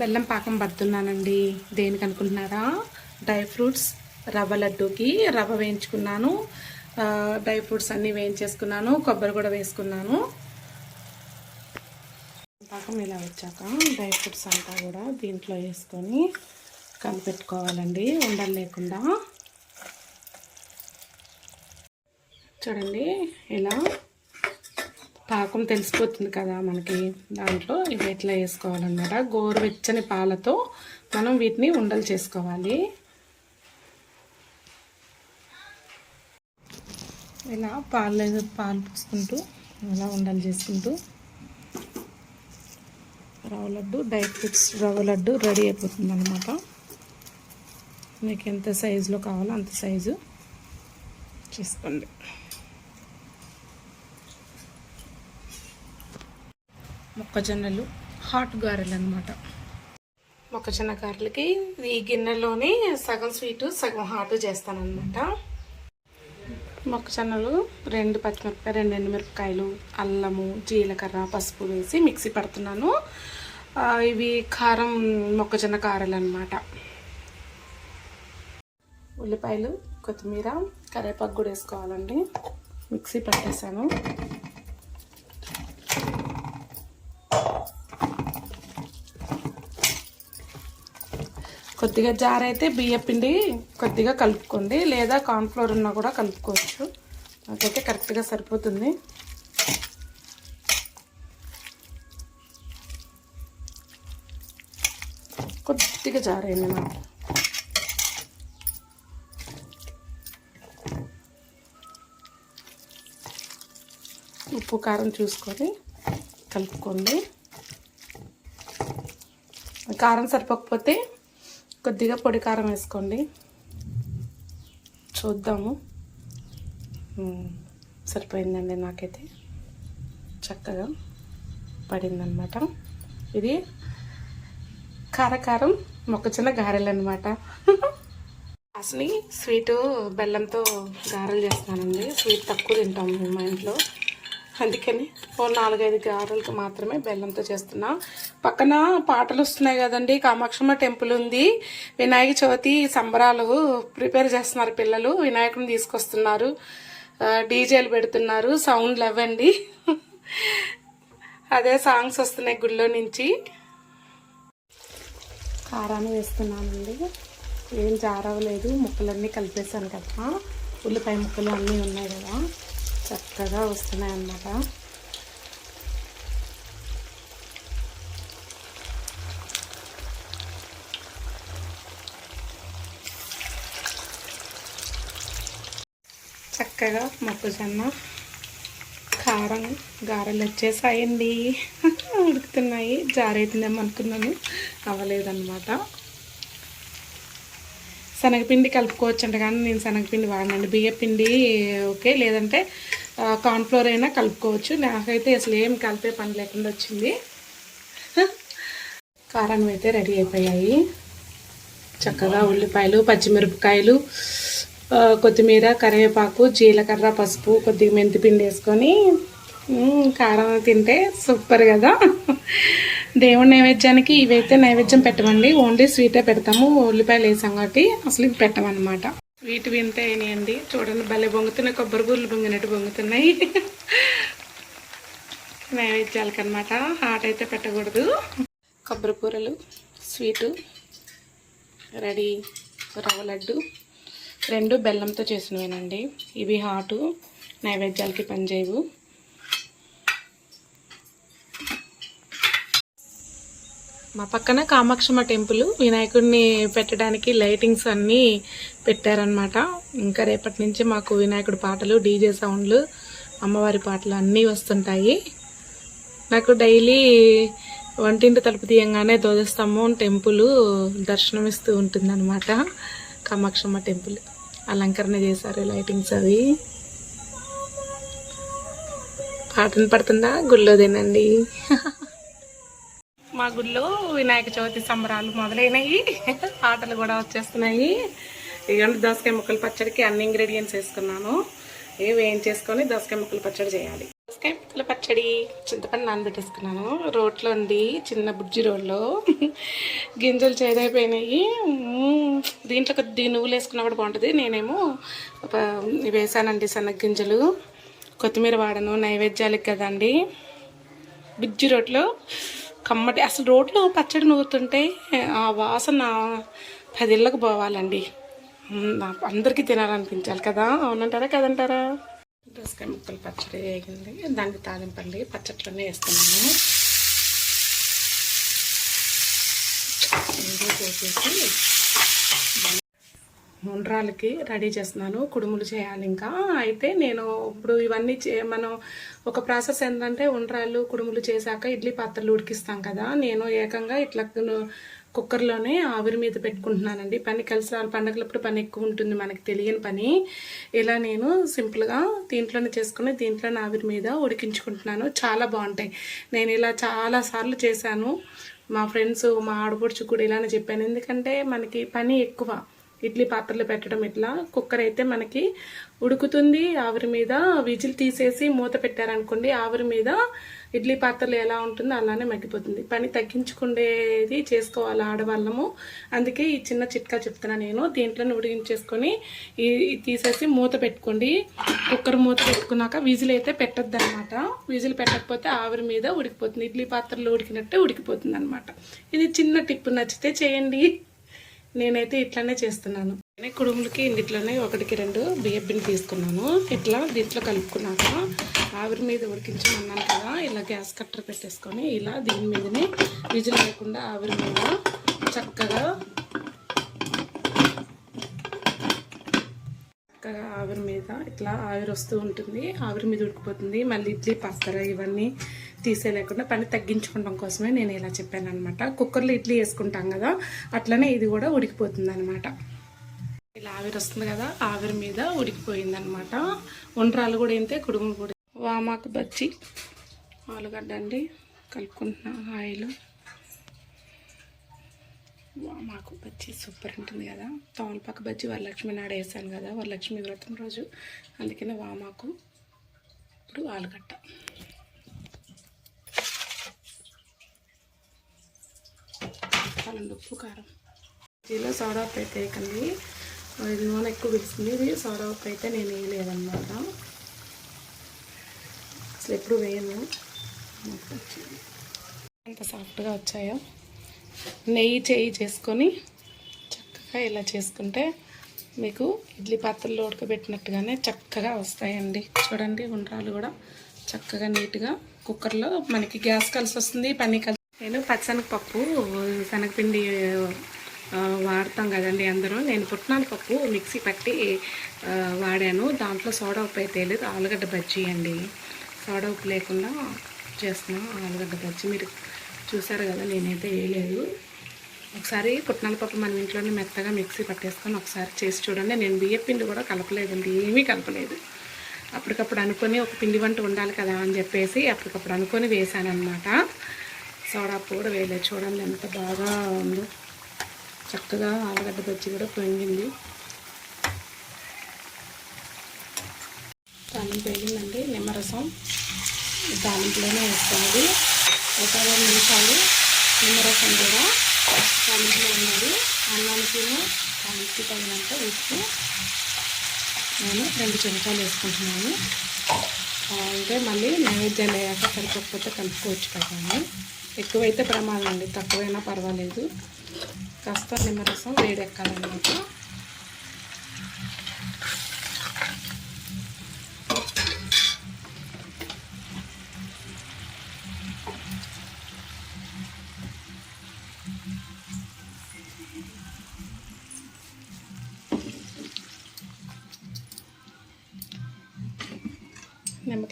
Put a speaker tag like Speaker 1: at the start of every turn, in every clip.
Speaker 1: బెల్లం పాకం పడుతున్నానండి. దేనికి అనుకుంటున్నారా? డ్రై ఫ్రూట్స్ రవ్వ లడ్డూకి రవ్వ వేయించుకున్నాను. డ్రై ఫ్రూట్స్ అన్నీ వేయించేసుకున్నాను. కొబ్బరి కూడా వేసుకున్నాను. పాకం ఇలా వచ్చాక డ్రై ఫ్రూట్స్ అంతా కూడా దీంట్లో వేసుకొని కలిపెట్టుకోవాలండి. ఉండలు లేకుండా. చూడండి ఇలా పాకం తెలిసిపోతుంది కదా మనకి. దాంట్లో ఇవి ఎట్లా వేసుకోవాలన్నమాట? గోరువెచ్చని పాలతో మనం వీటిని ఉండలు చేసుకోవాలి. ఇలా పాలు పాలు పూసుకుంటూ ఇలా ఉండలు చేసుకుంటూ రవ్వ లడ్డు డ్రై ఫ్రూట్స్ రవ్వ లడ్డు రెడీ అయిపోతుంది అనమాట మీకు ఎంత సైజులో కావాలో అంత సైజు చేసుకోండి. మొక్కజొన్నలు హాట్ గారెలు అనమాట మొక్కజొన్న గారెలకి ఈ గిన్నెలోనే సగం స్వీటు సగం హాటు చేస్తానన్నమాట. మొక్కజొన్నలు రెండు పచ్చిమిరపకాయ రెండు ఎండుమిరపకాయలు అల్లము జీలకర్ర పసుపు వేసి మిక్సీ పడుతున్నాను. ఇవి కారం మొక్కజొన్న కారలు అనమాట ఉల్లిపాయలు కొత్తిమీర కరివేపాకు కూడా వేసుకోవాలండి. మిక్సీ పట్టేసాను. కొద్దిగా జార్ అయితే బియ్యం పిండి కొద్దిగా కలుపుకోండి. లేదా కార్న్ఫ్లోర్ ఉన్నా కూడా కలుపుకోవచ్చు. నాకైతే కరెక్ట్గా సరిపోతుంది. కొద్దిగా జారైంది నాకు. ఉప్పు కారం చూసుకొని కలుపుకోండి. కారం సరిపోకపోతే కొద్దిగా పొడి కారం వేసుకోండి. చూద్దాము. సరిపోయిందండి నాకైతే. చక్కగా పడిందనమాట ఇది కారకారం మొక్కజొన్న గారెలు అనమాట అసలు స్వీటు బెల్లంతో గారెలు చేస్తానండి. స్వీట్ తక్కువ తింటాము మా ఇంట్లో. అందుకని ఓ నాలుగైదు గారెలకు మాత్రమే బెల్లంతో చేస్తున్నా. పక్కన పాటలు వస్తున్నాయి కదండి. కామాక్షమ్మ టెంపుల్ ఉంది. వినాయక చవితి సంబరాలు ప్రిపేర్ చేస్తున్నారు పిల్లలు. వినాయకుని తీసుకొస్తున్నారు. డీజేలు పెడుతున్నారు. సౌండ్లు అవ్వండి అదే సాంగ్స్ వస్తున్నాయి గుళ్ళో నుంచి. కారాన్ని వేస్తున్నానండి. ఏం జారవలేదు. ముక్కలన్నీ కలిపేసాను కదా. ఉల్లిపాయ ముక్కలు అన్నీ ఉన్నాయి కదా. చక్కగా వస్తున్నాయి అన్నమాట. చక్కగా మొక్కజొన్న కారం గారెలు వచ్చేసాయండి. ఉడుకుతున్నాయి. జారైతుందేమో అనుకున్నాను. అవ్వలేదన్నమాట. శనగపిండి కలుపుకోవచ్చు అంట కానీ నేను శనగపిండి వాడినండి. బియ్యపిండి ఓకే లేదంటే కార్న్ఫ్లోర్ అయినా కలుపుకోవచ్చు. నాకైతే అసలు ఏం కలిపే పని లేకుండా వచ్చింది. కారం అయితే రెడీ అయిపోయాయి. చక్కగా ఉల్లిపాయలు పచ్చిమిరపకాయలు కొత్తిమీర కరివేపాకు జీలకర్ర పసుపు కొద్దిగా మెంతిపిండి వేసుకొని కారం తింటే సూపర్ కదా. దేవుడి నైవేద్యానికి ఇవైతే నైవేద్యం పెట్టమండి. ఓన్లీ స్వీటే పెడతాము. ఉల్లిపాయలు వేసాం కాబట్టి అసలు ఇవి పెట్టమన్నమాట. స్వీట్ వింటే అయినాయండి. చూడండి భలే బొంగుతున్నాయి. కొబ్బరి బూర్లు బొంగినట్టు బొంగుతున్నాయి. నైవేద్యాలకు అనమాట హాట్ అయితే పెట్టకూడదు. కొబ్బరి కూరలు స్వీటు రెడీ రవ్వ లడ్డు రెండు బెల్లంతో చేసినవేనండి. ఇవి హాటు నైవేద్యాలకి పనిచేయవు. మా పక్కన కామాక్షమ్మ టెంపుల్. వినాయకుడిని పెట్టడానికి లైటింగ్స్ అన్నీ పెట్టారనమాట ఇంకా రేపటి నుంచి మాకు వినాయకుడి పాటలు డీజే సౌండ్లు అమ్మవారి పాటలు అన్నీ వస్తుంటాయి. నాకు డైలీ వంటింటి తలుపు తీయంగానే ధ్వజస్తంభం టెంపుల్ దర్శనమిస్తూ ఉంటుందన్నమాట. కామాక్షమ్మ టెంపుల్. అలంకరణ చేశారు లైటింగ్స్ అవి. పాటను పడుతుందా? గుళ్ళోదేనండి మా గుళ్ళో వినాయక చవితి సంబరాలు మొదలైనవి ఆటలు కూడా వచ్చేస్తున్నాయి. ఇదిగోండి దోసకాయ ముక్కలు పచ్చడికి అన్ని ఇంగ్రీడియంట్స్ వేసుకున్నాను. ఇవి వేయించేసుకొని దోసకాయ ముక్కలు పచ్చడి చేయాలి. దోసకాయ ముక్కల పచ్చడి చింతపండు నానబెట్టేసుకున్నాను. రోట్లో ఉంది చిన్న బుజ్జి రోడ్లో గింజలు చేదైపోయినాయి. దీంట్లో కొద్ది నువ్వులు వేసుకున్నా కూడా బాగుంటుంది. నేనేమో ఒక వేసానండి సన్న గింజలు. కొత్తిమీర వాడను. నైవేద్యాలకు కదండి. బుజ్జి రోట్లో కమ్మటి అసలు రోడ్లో పచ్చడి నూరుతుంటే ఆ వాసన పదిళ్ళకు పోవాలండి. అందరికీ తినాలనిపించాలి కదా. అవునంటారా కదంటారా? దోసకాయ ముక్కలు పచ్చడి వేగింది. దానికి తాలింపండి. పచ్చట్లోనే వేస్తున్నాను. ఇందులో ఉండ్రాలకి రెడీ చేస్తున్నాను. కుడుములు చేయాలి ఇంకా. అయితే నేను ఇప్పుడు ఇవన్నీ చే మనం ఒక ప్రాసెస్ ఏంటంటే ఉండ్రాలు కుడుములు చేశాక ఇడ్లీ పాత్రలు ఉడికిస్తాం కదా. నేను ఏకంగా ఇట్లా కుక్కర్లోనే ఆవిరి మీద పెట్టుకుంటున్నానండి. పని కలిసి రావాలి పండగలప్పుడు పని ఎక్కువ ఉంటుంది మనకి తెలియని పని. ఇలా నేను సింపుల్గా దీంట్లోనే చేసుకుని దీంట్లోనే ఆవిరి మీద ఉడికించుకుంటున్నాను. చాలా బాగుంటాయి. నేను ఇలా చాలా సార్లు చేశాను. మా ఫ్రెండ్స్ మా ఆడపడుచు కూడా ఇలానే చెప్పాను. ఎందుకంటే మనకి పని ఎక్కువ. ఇడ్లీ పాత్రలు పెట్టడం ఇట్లా. కుక్కర్ అయితే మనకి ఉడుకుతుంది ఆవిరి మీద విజిల్ తీసేసి మూత పెట్టారనుకోండి ఆవిరి మీద ఇడ్లీ పాత్రలు ఎలా ఉంటుందో అలానే మగ్గిపోతుంది. పని తగ్గించుకునేది చేసుకోవాలి ఆడవాళ్ళము? అందుకే ఈ చిన్న చిట్కా చెప్తున్నా నేను. దీంట్లోనే ఉడికించేసుకొని ఈ తీసేసి మూత పెట్టుకోండి. కుక్కర్ మూత పెట్టుకున్నాక విజిల్ అయితే పెట్టద్దు అనమాట విజిల్ పెట్టకపోతే ఆవిరి మీద ఉడికిపోతుంది. ఇడ్లీ పాత్రలో ఉడికినట్టే ఉడికిపోతుంది అనమాట ఇది చిన్న టిప్ నచ్చితే చేయండి. నేనైతే ఇట్లానే చేస్తున్నాను. నేను కుడుములకి ఇంటిలోనే ఒకటికి రెండు బియ్యం తీసుకున్నాను. ఇట్లా దీంట్లో కలుపుకున్నాక ఆవిరి మీద ఉడికించమన్నాను కదా ఇలా గ్యాస్ కట్టర్ పెట్టేసుకొని ఇలా దీని మీదనే విజిల్ లేకుండా ఆవిరి మీద చక్కగా చక్కగా ఆవిరి మీద ఇట్లా ఆవిరి వస్తూ ఉంటుంది. ఆవిరి మీద ఉడికిపోతుంది. మళ్ళీ ఇడ్లీ పాత్ర ఇవన్నీ తీసేయలేకుండా పని తగ్గించుకోవడం కోసమే నేను ఇలా చెప్పాను అనమాట కుక్కర్లో ఇడ్లీ వేసుకుంటాం కదా అట్లనే ఇది కూడా ఉడికిపోతుంది అనమాట ఇలా ఆవిరి వస్తుంది కదా ఆవిరి మీద ఉడికిపోయింది అనమాట ఉండ్రాలు కూడా ఇంతే కుడుములు కూడా. వామాకు బజ్జి. ఆలుగడ్డ అండి. కలుపుకుంటున్నా ఆయిల్. మాకు బజ్జీ సూపర్ ఉంటుంది కదా. తమలపాకు బజ్జీ వరలక్ష్మి నాడు వేసాను కదా వరలక్ష్మి వ్రతం రోజు. అందుకనే వామాకు ఇప్పుడు ఆలుగడ్డ. ఉప్పు కారం. బజ్జీలో సోడా ఉప్పు అయితే వేయకండి. ఇది నూనె ఎక్కువ పిలుస్తుంది ఇది సోడా ఉప్పు అయితే నేను వేయలేదన్నమాట. అసలు ఎప్పుడు వేయను. అంత సాఫ్ట్గా వచ్చాయో. నెయ్యి చేయి చేసుకొని చక్కగా ఇలా చేసుకుంటే మీకు ఇడ్లీ పాత్రలో ఉడకబెట్టినట్టుగానే చక్కగా వస్తాయండి. చూడండి ఉండ్రాలు కూడా చక్కగా నీట్గా కుక్కర్లో మనకి గ్యాస్ కలిసి వస్తుంది పని కలిసి నేను పచ్చనగపప్పు శనగపిండి వాడతాం కదండి అందరూ. నేను పుట్నాల పప్పు మిక్సీ పట్టి వాడాను. దాంట్లో సోడా ఉప్పు అయితే లేదు ఆలుగడ్డ బజ్జీ అండి. సోడా ఉప్పు లేకుండా చేస్తున్నాం ఆలుగడ్డ బజ్జీ. మీరు చూసారు కదా నేనైతే వేయలేదు. ఒకసారి పుట్నాల పప్పు మన ఇంట్లోనే మెత్తగా మిక్సీ పట్టేసుకొని ఒకసారి చేసి చూడండి. నేను బియ్యం పిండి కూడా కలపలేదండి ఏమీ కలపలేదు. అప్పటికప్పుడు అనుకొని ఒక పిండి వంట ఉండాలి కదా అని చెప్పేసి అప్పటికప్పుడు అనుకొని వేసాను సోడా కూడా వేయలేదు. చూడండి ఎంత బాగా ఉందో. చక్కగా ఆలుగడ్డ బజ్జి కూడా పొంగింది. తాలింపు పెరిగిందండి నిమ్మరసం తాలింపులోనే వేసుకోవాలి. ఒక రెండు నిమిషాలు నిమ్మరసం కూడా కలిపిలో ఉన్నది. అన్నానికి కలిపి తగినంత ఉప్పు నేను రెండు చెంచాలు వేసుకుంటున్నాను. అంటే మళ్ళీ నైవేద్యాలు అయ్యాక సరిపోకపోతే కలుపుకోవచ్చు కదా ఎక్కువైతే ప్రమాదం అండి తక్కువైనా పర్వాలేదు. కాస్త నిమ్మరసం వేడెక్కాలన్నమాట.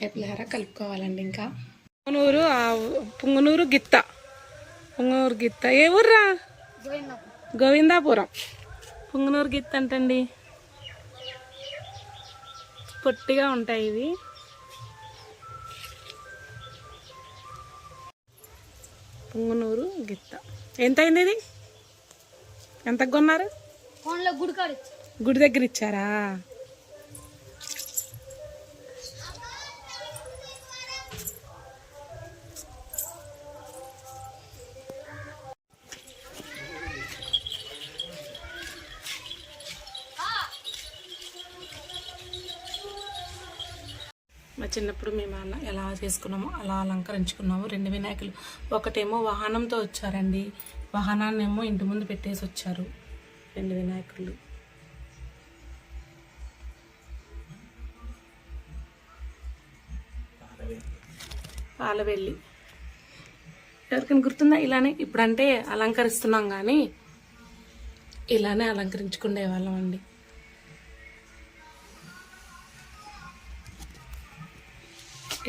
Speaker 1: నిమ్మకాయ పులిహార కలుపుకోవాలండి ఇంకా. పుంగనూరు ఆ పుంగనూరు గిత్త. పుంగనూరు గిత్త. ఏ ఊర్రా? గోవిందాపురం. పుంగనూరు గిత్త అంటండి. పొట్టిగా ఉంటాయి ఇవి. పుంగనూరు గిత్త. ఎంత అయింది ఇది? ఎంత కొన్నారు?
Speaker 2: గుడి
Speaker 1: దగ్గర ఇచ్చారా? చిన్నప్పుడు మేము అలా ఎలా చేసుకున్నామో అలా అలంకరించుకున్నాము. రెండు వినాయకులు. ఒకటేమో వాహనంతో వచ్చారండి. వాహనాన్ని ఏమో ఇంటి ముందు పెట్టేసి వచ్చారు. రెండు వినాయకులు. పాలవెల్లి. ఎవరికైనా గుర్తుందా? ఇలానే ఇప్పుడంటే అలంకరిస్తున్నాం కానీ ఇలానే అలంకరించుకునే వాళ్ళం అండి.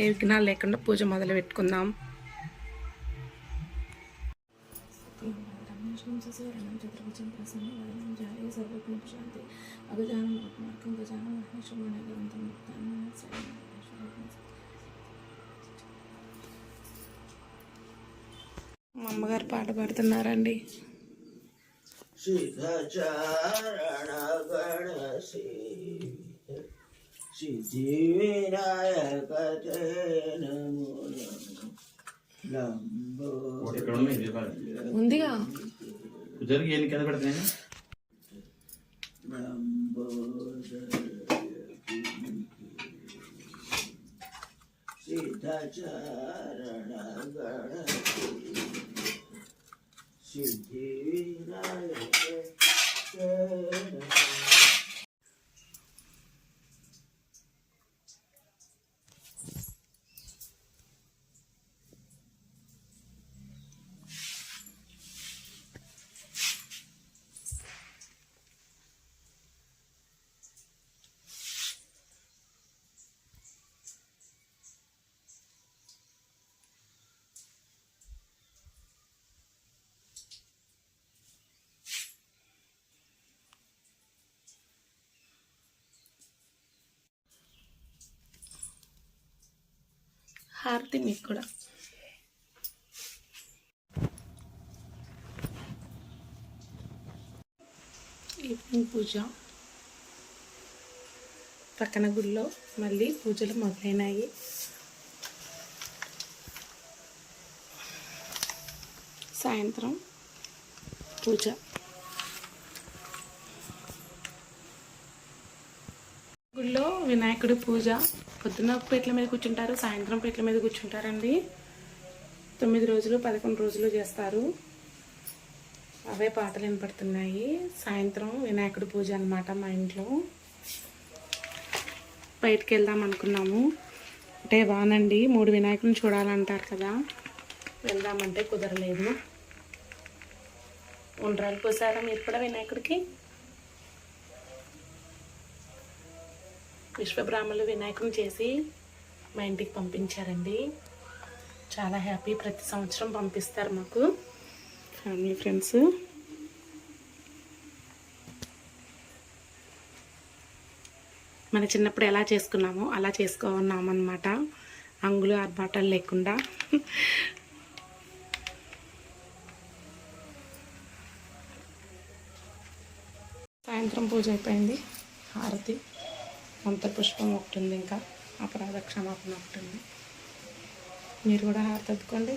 Speaker 1: ఏ విఘ్నాలు లేకుండా పూజ మొదలు పెట్టుకుందాం. మా అమ్మగారు పాట పాడుతున్నారండి.
Speaker 2: సిద్ధచారణ గణసి సిద్ధి వినాయక నమో లంబో
Speaker 3: ఇక్కడ ఉన్నాయి దీపాలు
Speaker 1: ఉందిగా
Speaker 3: కుదిరికి ఎన్ని కింద పెడుతున్నాయి
Speaker 2: సిద్ధచారణ సిద్ధి వినాయక
Speaker 1: హారతి మీకు కూడా. ఈవినింగ్ పూజ. పక్కన గుడిలో మళ్ళీ పూజలు మొదలైనాయి. సాయంత్రం పూజ. గుడిలో వినాయకుడి పూజ. పొద్దున్న పీటల మీద కూర్చుంటారు సాయంత్రం పీటల మీద కూర్చుంటారండి. తొమ్మిది రోజులు పదకొండు రోజులు చేస్తారు. అవే పాటలు వినపడుతున్నాయి. సాయంత్రం వినాయకుడి పూజ అనమాట మా ఇంట్లో. బయటికి వెళ్దాం అనుకున్నాము. అంటే వానండి మూడు వినాయకుని చూడాలంటారు కదా. వెళ్దామంటే కుదరలేదు. ఉండ్రాలు పోసారా మీరు కూడా వినాయకుడికి? విశ్వబ్రాహ్మణులు వినాయకుని చేసి మా ఇంటికి పంపించారండి. చాలా హ్యాపీ ప్రతి సంవత్సరం పంపిస్తారు మాకు. ఫ్యామిలీ ఫ్రెండ్స్ మన చిన్నప్పుడు ఎలా చేసుకున్నామో అలా చేసుకున్నామన్నమాట. అంగులు ఆర్భాటాలు లేకుండా. సాయంత్రం పూజ అయిపోయింది. హారతి. పుష్పం ఒకటి ఉంది ఇంకా అపరాధ క్షమాపణ ఒకటి ఉంది మీరు కూడా హారతి అద్దుకోండి